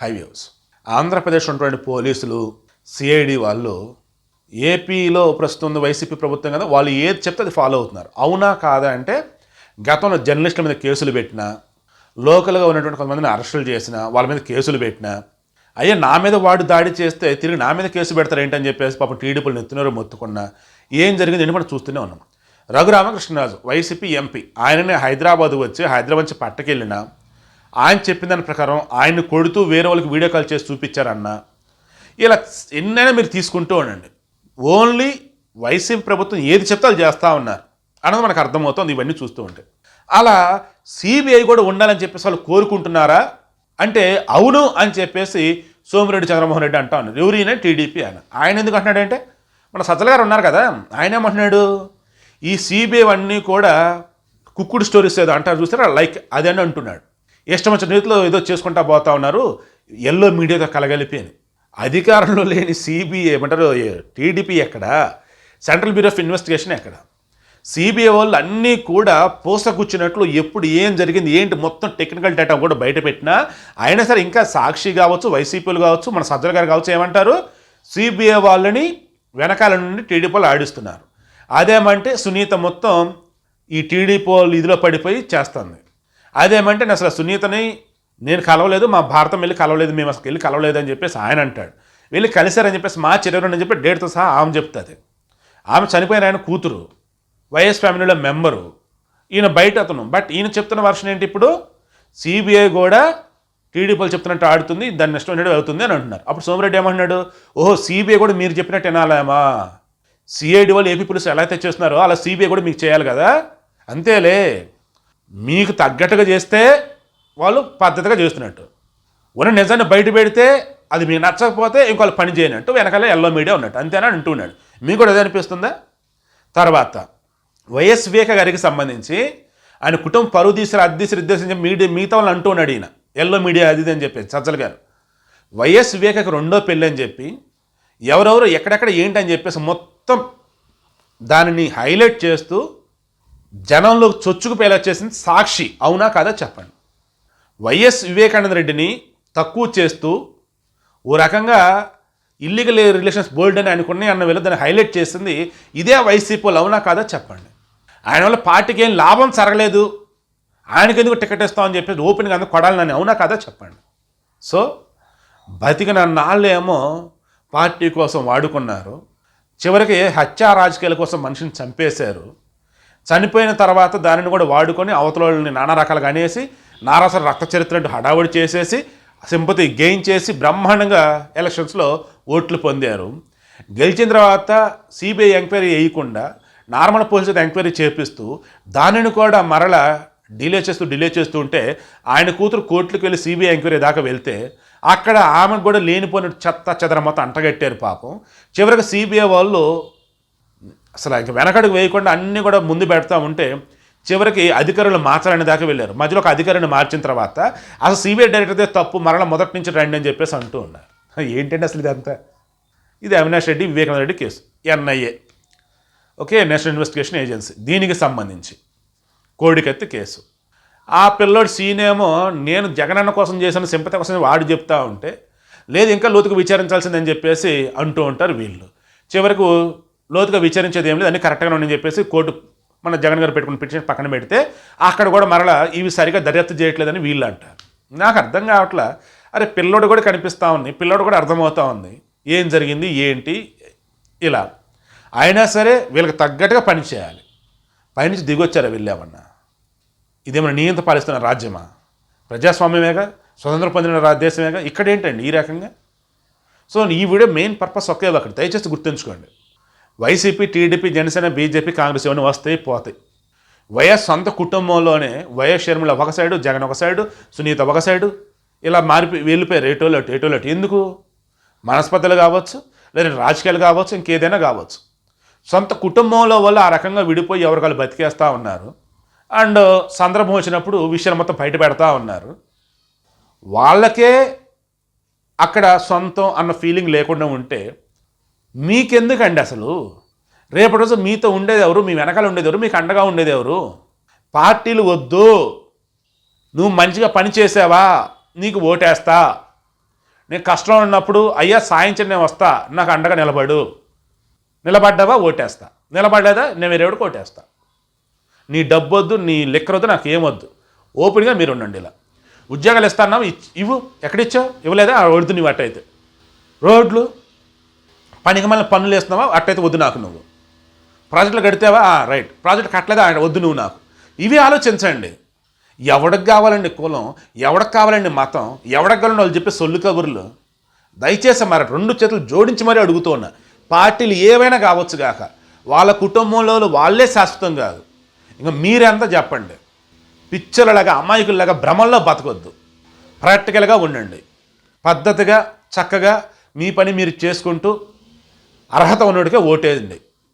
Highways. Andhra Pradesh ఉన్నటువంటి పోలీసులు CID వాళ్ళు ఏపీలో ప్రస్తుతం ఉంది వైసీపీ ప్రభుత్వం కదా వాళ్ళు ఏది చెప్తే అది ఫాలో అవుతున్నారు. అవునా కాదా అంటే గతంలో జర్నలిస్టుల మీద కేసులు పెట్టినా లోకల్గా ఉన్నటువంటి కొంతమందిని అరెస్టులు చేసిన వాళ్ళ మీద కేసులు పెట్టినా అయ్యా నా మీద వాడు దాడి చేస్తే తిరిగి నా మీద కేసు పెడతారు ఏంటని చెప్పేసి పాపం టీడీపీలు నెత్తినారు మొత్తుకున్నా ఏం జరిగింది ఏంటి మనం చూస్తూనే ఉన్నాం. రఘురామకృష్ణరాజు వైసీపీ ఎంపీ ఆయననే హైదరాబాద్ వచ్చి హైదరాబాద్ నుంచి పట్టకెళ్ళిన ఆయన చెప్పిన దాని ప్రకారం ఆయన్ని కొడుతూ వేరే వాళ్ళకి వీడియో కాల్ చేసి చూపించారన్న. ఇలా ఎన్నైనా మీరు తీసుకుంటూ ఉండండి. ఓన్లీ వైసీపీ ప్రభుత్వం ఏది చెప్తే అది చేస్తూ ఉన్నారు. అన్నది మనకు అర్థమవుతుంది ఇవన్నీ చూస్తూ ఉంటే. అలా సిబిఐ కూడా ఉండాలని చెప్పేసి వాళ్ళు కోరుకుంటున్నారా? అంటే అవును అని చెప్పేసి సోమిరెడ్డి చంద్రమోహన్ రెడ్డి అంటా ఉన్నారు. ఎవరైనా టీడీపీ ఆయన. ఆయన ఎందుకు అంటున్నాడంటే మన సజ్జల గారు ఉన్నారు కదా ఆయన ఏమంటున్నాడు? ఈ సిబిఐ అన్నీ కూడా కుక్కుడు స్టోరీస్ ఏదో అంటారు చూస్తారా లైక్ అదని అంటున్నాడు. ఇష్టం వచ్చిన రీతిలో ఏదో చేసుకుంటా పోతా ఉన్నారు. ఎల్లో మీడియాతో కలగలిపి అధికారంలో లేని సిబిఐ ఏమంటారు టీడీపీ ఎక్కడ? సెంట్రల్ బ్యూరో ఆఫ్ ఇన్వెస్టిగేషన్ ఎక్కడ? సిబిఐ వాళ్ళు అన్నీ కూడా పూసకూర్చున్నట్లు ఎప్పుడు ఏం జరిగింది ఏంటి మొత్తం టెక్నికల్ డేటా కూడా బయట పెట్టినా అయినా సరే ఇంకా సాక్షి కావచ్చు వైసీపీలు కావచ్చు మన సజ్జల గారు కావచ్చు ఏమంటారు సిబిఐ వాళ్ళని వెనకాల నుండి టీడీపీ వాళ్ళు ఆడిస్తున్నారు. అదేమంటే సునీత మొత్తం ఈ టీడీపీ వాళ్ళు ఇదిలో పడిపోయి చేస్తుంది. అదేమంటే నేను అసలు సునీతని నేను కలవలేదు మా భారతం వెళ్ళి కలవలేదు మేము అసలు వెళ్ళి కలవలేదు అని చెప్పేసి ఆయన అంటాడు. వెళ్ళి కలిశారని చెప్పేసి మా చిరవరని అని చెప్పి డేట్తో సహా ఆమె చెప్తుంది. ఆమె చనిపోయిన ఆయన కూతురు వైఎస్ ఫ్యామిలీలో మెంబరు. ఈయన బయట అతను. బట్ ఈయన చెప్తున్న వర్షన్ ఏంటి ఇప్పుడు? సిబిఐ కూడా టీడీపీలు చెప్తున్నట్టు ఆడుతుంది దాన్ని నెక్స్ట్ ఉన్నట్టు అవుతుంది అని అంటున్నారు. అప్పుడు సోమిరెడ్డి ఏమంటున్నాడు? ఓహో సిబిఐ కూడా మీరు చెప్పినట్టు వినాలేమా సిఐడి వాళ్ళు ఏపీ పోలీసులు ఎలా అయితే చేస్తున్నారో అలా సిబిఐ కూడా మీకు చేయాలి కదా? అంతేలే. మీకు తగ్గట్టుగా చేస్తే వాళ్ళు పద్ధతిగా చేస్తున్నట్టు. ఉన్న నిజాన్ని బయట పెడితే అది మీకు నచ్చకపోతే ఇంకోళ్ళు పని చేయనట్టు వెనకాల ఎల్లో మీడియా ఉన్నట్టు. అంతేనా అని అంటున్నాడు. మీకు కూడా అదే అనిపిస్తుందా? తర్వాత వైఎస్ వివేక గారికి సంబంధించి ఆయన కుటుంబం పరువు తీసారు అది తీసారు మీడియా మిగతా వాళ్ళు అంటున్నాడు ఈయన. ఎల్లో మీడియా అది ఇది అని చెప్పి సజ్జల గారు. వైఎస్ వివేకకు రెండో పెళ్ళి అని చెప్పి ఎవరెవరు ఎక్కడెక్కడ ఏంటి అని చెప్పేసి మొత్తం దానిని హైలైట్ చేస్తూ జనంలో చొచ్చుకుపోయేలా చేసింది సాక్షి. అవునా కాదా చెప్పండి. వైఎస్ వివేకానంద రెడ్డిని తక్కువ చేస్తూ ఓ రకంగా ఇల్లీగల్ రిలేషన్స్ బోల్డ్ అని ఆయనకున్నాయి అన్న వెళ్ళి దాన్ని హైలైట్ చేసింది ఇదే వైసీపీ అవునా కాదా చెప్పండి. ఆయన వల్ల పార్టీకి ఏం లాభం జరగలేదు. ఆయనకి ఎందుకు టికెట్ ఇస్తామని చెప్పేసి ఓపెన్గా అందుకు కొడాలని. అవునా కాదా చెప్పండి. సో బతికిన నాళ్ళేమో పార్టీ కోసం వాడుకున్నారు. చివరికి హత్యా రాజకీయాల కోసం మనిషిని చంపేశారు. చనిపోయిన తర్వాత దానిని కూడా వాడుకొని అవతల వాళ్ళని నానా రకాలుగా అనేసి నారాసర రక్త చరిత్ర హడావుడి చేసేసి సింపతి గెయిన్ చేసి బ్రహ్మాండంగా ఎలక్షన్స్లో ఓట్లు పొందారు. గెలిచిన తర్వాత సిబిఐ ఎంక్వైరీ వేయకుండా నార్మల్ పోలీసులతో ఎంక్వైరీ చేపిస్తూ దానిని కూడా మరల డిలే చేస్తూ డిలే చేస్తూ ఉంటే ఆయన కూతురు కోర్టులకు వెళ్ళి సిబిఐ ఎంక్వైరీ దాకా వెళ్తే అక్కడ ఆమెకు కూడా లేనిపోయిన చెత్త చెదర మొత్తం అంటగట్టారు పాపం. చివరికి సిబిఐ వాళ్ళు అసలు ఇంక వెనకడుగు వేయకుండా అన్నీ కూడా ముందు పెడతా ఉంటే చివరికి అధికారులు మార్చాలని దాకా వెళ్ళారు. మధ్యలో ఒక అధికారిని మార్చిన తర్వాత అసలు సిబిఐ డైరెక్టర్దే తప్పు మరల మొదటి నుంచి రండి అని చెప్పేసి అంటూ ఉన్నారు. ఏంటంటే అసలు ఇదంతా? ఇది Avinash Reddy Vivekananda Reddy case. NIA. Okay national investigation agency. దీనికి సంబంధించి కోడికత్తి కేసు. ఆ పిల్లోడు సీనేమో నేను జగనన్న కోసం చేసిన సింపతి కోసం వాడు చెప్తా ఉంటే లేదు ఇంకా లోతుకు విచారించాల్సిందని చెప్పేసి అంటూ ఉంటారు వీళ్ళు. చివరకు లోతుగా విచారించేది ఏం లేదు. అన్ని కరెక్ట్గా ఉండని చెప్పేసి కోర్టు మన జగన్ గారు పెట్టుకున్న పిటిషన్ పక్కన పెడితే అక్కడ కూడా మరలా ఇవి సరిగా దర్యాప్తు చేయట్లేదని వీళ్ళు అంటారు. నాకు అర్థం కావట్లా. అరే పిల్లోడు కూడా కనిపిస్తూ ఉంది. పిల్లోడు కూడా అర్థమవుతా ఉంది. ఏం జరిగింది? ఏంటి? ఇలా. అయినా సరే వీళ్ళకి తగ్గట్టుగా పని చేయాలి. పైనుంచి దిగొచ్చారా వీళ్ళేమన్నా? ఇదేమైనా నియంత పాలిస్తున్న రాజ్యమా? ప్రజాస్వామ్యమేగా? స్వతంత్రం పొందిన దేశమేగా? ఇక్కడ ఏంటండి ఈ రకంగా? సో ఈ వీడియో మెయిన్ పర్పస్ ఒకే ఒకటి దయచేసి గుర్తుంచుకోండి. YCP TDP Janasena BJP Congress ఇవన్నీ వస్తాయి పోతాయి. వైఎస్ సొంత కుటుంబంలోనే వైఎస్ షర్మిల ఒక సైడు జగన్ ఒక సైడు సునీత ఒక సైడు ఇలా మారిపోయి వెళ్ళిపోయారు ఏటోలు అటు ఎందుకు? మనస్పర్ధలు కావచ్చు లేదా రాజకీయాలు కావచ్చు ఇంకేదైనా కావచ్చు. సొంత కుటుంబంలో వల్ల ఆ రకంగా విడిపోయి ఎవరికాలు బతికేస్తూ ఉన్నారు. అండ్ సందర్భం వచ్చినప్పుడు విషయాలు మొత్తం బయట పెడతా ఉన్నారు. వాళ్ళకే అక్కడ సొంతం అన్న ఫీలింగ్ లేకుండా ఉంటే మీకెందుకండి అసలు? రేపటి రోజు మీతో ఉండేది ఎవరు? మీ వెనకాల ఉండేది ఎవరు? మీకు అండగా ఉండేది ఎవరు? పార్టీలు వద్దు. నువ్వు మంచిగా పని చేసావా? నీకు ఓటేస్తా. నేను కష్టంలో ఉన్నప్పుడు అయ్యా సాయించండి నేను వస్తా. నాకు అండగా నిలబడు. నిలబడ్డావా? ఓటేస్తా. నిలబడ్డాదా నేను వేరేవాడికి ఓటేస్తా. నీ డబ్బు వద్దు నీ లెక్కర వద్దు నాకు ఏమొద్దు ఓపెన్గా మీరు ఉండండి ఇలా. ఉద్యోగాలు ఇస్తాన్నావు ఇవ్వు. ఎక్కడిచ్చావు ఇవ్వలేదా? ఆ వద్దు నీ అట్టయితే రోడ్లు పనికి మళ్ళీ పన్నులు వేస్తున్నావా? అట్టయితే వద్దు నాకు నువ్వు. ప్రాజెక్టులు కడితేవా? ఆ, రైట్. ప్రాజెక్ట్ కట్టలేదా? ఆయన వద్దు నువ్వు నాకు. ఇవి ఆలోచించండి. ఎవడికి కావాలండి కులం ఎవడికి కావాలండి మతం ఎవడికి కావాలండి వాళ్ళు చెప్పే సొల్లు కబుర్లు? దయచేసి మరి రెండు చేతులు జోడించి మరీ అడుగుతూ ఉన్నా. పార్టీలు ఏవైనా కావచ్చు కాక వాళ్ళ కుటుంబంలో వాళ్ళే శాశ్వతం కాదు. ఇంకా మీరెంత చెప్పండి? పిచ్చలలాగా అమాయకుల్లాగా భ్రమంలో బతకొద్దు. ప్రాక్టికల్గా ఉండండి. పద్ధతిగా చక్కగా మీ పని మీరు చేసుకుంటూ అర్హత ఉన్నోడికే ఓటేయండి.